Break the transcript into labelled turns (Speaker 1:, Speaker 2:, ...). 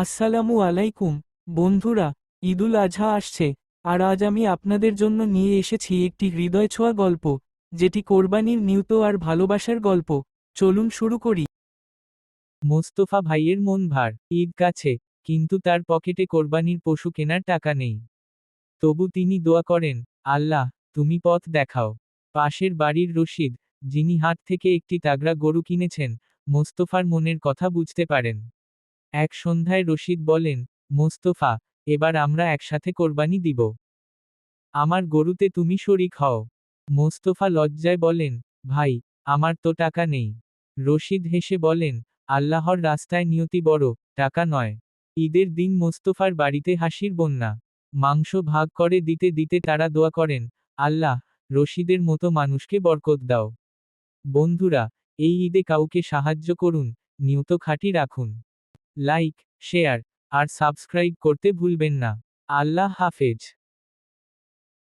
Speaker 1: আসসালামু আলাইকুম। বন্ধুরা, ঈদুল আজহা আসছে, আর আজ আমি আপনাদের জন্য নিয়ে এসেছি একটি হৃদয় ছোঁয়া গল্প, যেটি কোরবানির নিউত আর ভালোবাসার গল্প। চলুন শুরু করি। মোস্তফা ভাইয়ের মন ভার, ঈদ কাছে, কিন্তু তার পকেটে কোরবানির পশু কেনার টাকা নেই। তবু তিনি দোয়া করেন, আল্লাহ, তুমি পথ দেখাও। পাশের বাড়ির রশিদ, যিনি হাট থেকে একটি তাগড়া গরু কিনেছেন, মোস্তফার মনের কথা বুঝতে পারেন। এক সন্ধ্যায় রশিদ বলেন, মোস্তফা, এবার আমরা একসাথে কোরবানি দিব। আমার গরুতে তুমি শরিক হও। মোস্তফা লজ্জায় বলেন, ভাই, আমার তো টাকা নেই। রশিদ হেসে বলেন, আল্লাহর রাস্তায় নিয়তি বড়, টাকা নয়। ঈদের দিন মোস্তফার বাড়িতে হাসির বন্যা। মাংস ভাগ করে দিতে দিতে তারা দোয়া করেন, আল্লাহ, রশিদের মতো মানুষকে বরকত দাও। বন্ধুরা, এই ঈদে কাউকে সাহায্য করুন, নিয়ত খাঁটি রাখুন। লাইক শেয়ার আর সাবস্ক্রাইব করতে ভুলবেন না। আল্লাহ হাফেজ।